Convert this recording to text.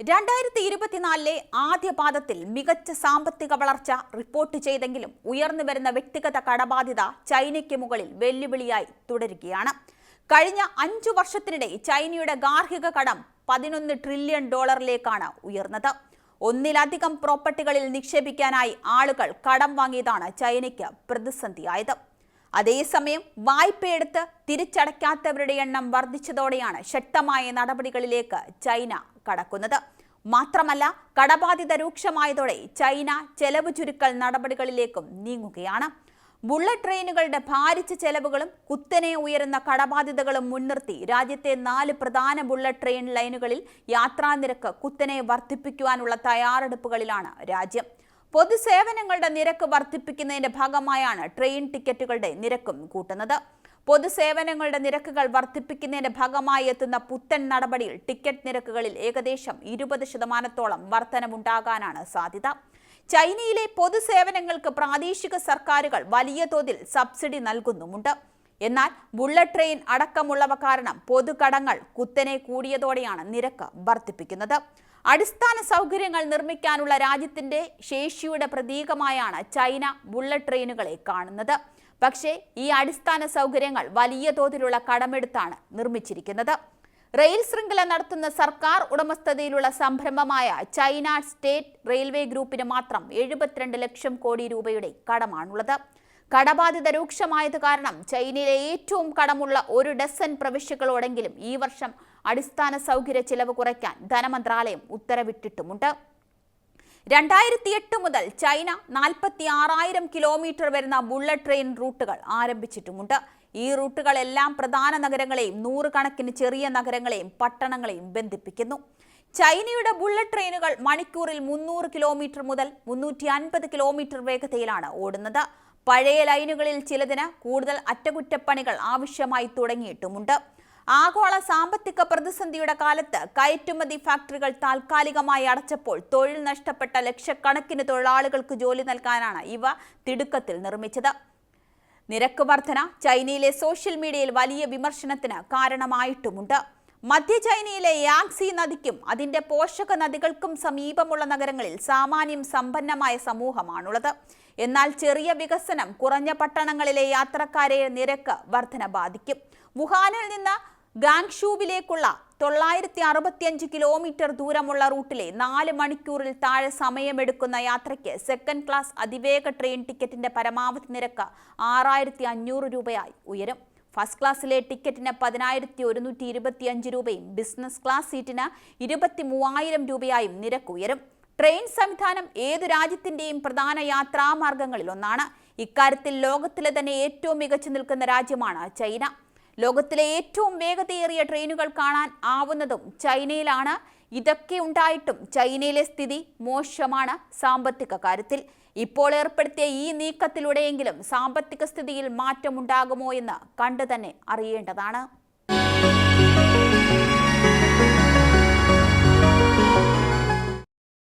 രണ്ടായിരത്തി ഇരുപത്തിനാലിലെ ആദ്യ പാദത്തിൽ മികച്ച സാമ്പത്തിക വളർച്ച റിപ്പോർട്ട് ചെയ്തെങ്കിലും ഉയർന്നു വരുന്ന വ്യക്തിഗത കടബാധ്യത ചൈനയ്ക്ക് മുകളിൽ വെല്ലുവിളിയായി തുടരുകയാണ്. കഴിഞ്ഞ അഞ്ചു വർഷത്തിനിടെ ചൈനയുടെ ഗാർഹിക കടം പതിനൊന്ന് ട്രില്യൺ ഡോളറിലേക്കാണ് ഉയർന്നത്. ഒന്നിലധികം പ്രോപ്പർട്ടികളിൽ നിക്ഷേപിക്കാനായി ആളുകൾ കടം വാങ്ങിയതാണ് ചൈനയ്ക്ക് പ്രതിസന്ധിയായത്. അതേസമയം വായ്പയെടുത്ത് തിരിച്ചടയ്ക്കാത്തവരുടെ എണ്ണം വർദ്ധിച്ചതോടെയാണ് ശക്തമായ നടപടികളിലേക്ക് ചൈന കടക്കുന്നത്. മാത്രമല്ല കടബാധിത രൂക്ഷമായതോടെ ചൈന ചെലവ് ചുരുക്കൽ നടപടികളിലേക്കും നീങ്ങുകയാണ്. ബുള്ളറ്റ് ട്രെയിനുകളുടെ ഭാരിച്ച ചെലവുകളും കുത്തനെ ഉയരുന്ന കടബാധ്യതകളും മുൻനിർത്തി രാജ്യത്തെ നാല് പ്രധാന ബുള്ളറ്റ് ട്രെയിൻ ലൈനുകളിൽ യാത്രാനിരക്ക് കുത്തനെ വർദ്ധിപ്പിക്കുവാനുള്ള തയ്യാറെടുപ്പുകളിലാണ് രാജ്യം. പൊതുസേവനങ്ങളുടെ നിരക്ക് വർദ്ധിപ്പിക്കുന്നതിന്റെ ഭാഗമായാണ് ട്രെയിൻ ടിക്കറ്റുകളുടെ നിരക്കും കൂട്ടുന്നത്. പൊതുസേവനങ്ങളുടെ നിരക്കുകൾ വർദ്ധിപ്പിക്കുന്നതിന്റെ ഭാഗമായി എത്തുന്ന പുത്തൻ നടപടിയിൽ ടിക്കറ്റ് നിരക്കുകളിൽ ഏകദേശം ഇരുപത് ശതമാനത്തോളം വർധനമുണ്ടാകാനാണ് സാധ്യത. ചൈനയിലെ പൊതുസേവനങ്ങൾക്ക് പ്രാദേശിക സർക്കാരുകൾ വലിയ തോതിൽ സബ്സിഡി നൽകുന്നുമുണ്ട്. എന്നാൽ ബുള്ളറ്റ് ട്രെയിൻ അടക്കമുള്ളവ കാരണം പൊതുകടങ്ങൾ കുത്തനെ കൂടിയതോടെയാണ് നിരക്ക് വർദ്ധിപ്പിക്കുന്നത്. അടിസ്ഥാന സൗകര്യങ്ങൾ നിർമ്മിക്കാനുള്ള രാജ്യത്തിന്റെ ശേഷിയുടെ പ്രതീകമായാണ് ചൈന ബുള്ളറ്റ് ട്രെയിനുകളെ കാണുന്നത്. പക്ഷേ ഈ അടിസ്ഥാന സൗകര്യങ്ങൾ വലിയ തോതിലുള്ള കടമെടുത്താണ് നിർമ്മിച്ചിരിക്കുന്നത്. റെയിൽ ശൃംഖല നടത്തുന്ന സർക്കാർ ഉടമസ്ഥതയിലുള്ള സംരംഭമായ ചൈന സ്റ്റേറ്റ് റെയിൽവേ ഗ്രൂപ്പിന് മാത്രം എഴുപത്തിരണ്ട് ലക്ഷം കോടി രൂപയുടെ കടമാണുള്ളത്. കടബാധ്യത രൂക്ഷമായത് കാരണം ചൈനയിലെ ഏറ്റവും കടമുള്ള ഒരു ഡസൻ പ്രവിശ്യകളോടെങ്കിലും ഈ വർഷം അടിസ്ഥാന സൗകര്യ ചെലവ് കുറയ്ക്കാൻ ധനമന്ത്രാലയം ഉത്തരവിട്ടിട്ടുമുണ്ട്. രണ്ടായിരത്തി എട്ട് മുതൽ ചൈന നാൽപ്പത്തി ആറായിരം കിലോമീറ്റർ വരുന്ന ബുള്ളറ്റ് ട്രെയിൻ റൂട്ടുകൾ ആരംഭിച്ചിട്ടുമുണ്ട്. ഈ റൂട്ടുകളെല്ലാം പ്രധാന നഗരങ്ങളെയും നൂറുകണക്കിന് ചെറിയ നഗരങ്ങളെയും പട്ടണങ്ങളെയും ബന്ധിപ്പിക്കുന്നു. ചൈനയുടെ ബുള്ളറ്റ് ട്രെയിനുകൾ മണിക്കൂറിൽ മുന്നൂറ് കിലോമീറ്റർ മുതൽ മുന്നൂറ്റി അൻപത് കിലോമീറ്റർ വേഗതയിലാണ് ഓടുന്നത്. പഴയ ലൈനുകളിൽ ചിലതിന് കൂടുതൽ അറ്റകുറ്റപ്പണികൾ ആവശ്യമായി തുടങ്ങിയിട്ടുമുണ്ട്. ആഗോള സാമ്പത്തിക പ്രതിസന്ധിയുടെ കാലത്ത് കയറ്റുമതി ഫാക്ടറികൾ താൽക്കാലികമായി അടച്ചപ്പോൾ തൊഴിൽ നഷ്ടപ്പെട്ട ലക്ഷക്കണക്കിന് തൊഴിലാളികൾക്ക് ജോലി നൽകാനാണ് ഇവ തിടുക്കത്തിൽ നിർമ്മിച്ചത്. നിരക്ക് വർധന ചൈനയിലെ സോഷ്യൽ മീഡിയയിൽ വലിയ വിമർശനത്തിന് കാരണമായിട്ടുമുണ്ട്. മധ്യ ചൈനയിലെ യാങ്സി നദിക്കും അതിന്റെ പോഷക നദികൾക്കും സമീപമുള്ള നഗരങ്ങളിൽ സാമാന്യം സമ്പന്നമായ സമൂഹമാണുള്ളത്. എന്നാൽ ചെറിയ വികസനം കുറഞ്ഞ പട്ടണങ്ങളിലെ യാത്രക്കാരെ നിരക്ക് വർധന ബാധിക്കും. വുഹാനിൽ നിന്ന് ഗാങ്ഷൂവിലേക്കുള്ള തൊള്ളായിരത്തി അറുപത്തിയഞ്ച് കിലോമീറ്റർ ദൂരമുള്ള റൂട്ടിലെ നാല് മണിക്കൂറിൽ താഴെ സമയമെടുക്കുന്ന യാത്രയ്ക്ക് സെക്കൻഡ് ക്ലാസ് അതിവേഗ ട്രെയിൻ ടിക്കറ്റിന്റെ പരമാവധി നിരക്ക് ആറായിരത്തി അഞ്ഞൂറ് രൂപയായി ഉയരും. ഫസ്റ്റ് ക്ലാസ്സിലെ ടിക്കറ്റിന് പതിനായിരത്തി ഒരുന്നൂറ്റി ഇരുപത്തിയഞ്ച് രൂപയും ബിസിനസ് ക്ലാസ് സീറ്റിന് ഇരുപത്തി മൂവായിരം രൂപയായും നിരക്ക് ഉയരും. ട്രെയിൻ സംവിധാനം ഏതു രാജ്യത്തിന്റെയും പ്രധാന യാത്രാമാർഗങ്ങളിൽ ഒന്നാണ്. ഇക്കാര്യത്തിൽ ലോകത്തിലെ തന്നെ ഏറ്റവും മികച്ചു നിൽക്കുന്ന രാജ്യമാണ് ചൈന. ലോകത്തിലെ ഏറ്റവും വേഗതയേറിയ ട്രെയിനുകൾ കാണാൻ ആവുന്നതും ചൈനയിലാണ്. ഇതൊക്കെ ഉണ്ടായിട്ടും ചൈനയിലെ സ്ഥിതി മോശമാണ് സാമ്പത്തിക കാര്യത്തിൽ. ഇപ്പോൾ ഏർപ്പെടുത്തിയ ഈ നീക്കത്തിലൂടെയെങ്കിലും സാമ്പത്തിക സ്ഥിതിയിൽ മാറ്റമുണ്ടാകുമോ എന്ന് കണ്ടു തന്നെ അറിയേണ്ടതാണ്.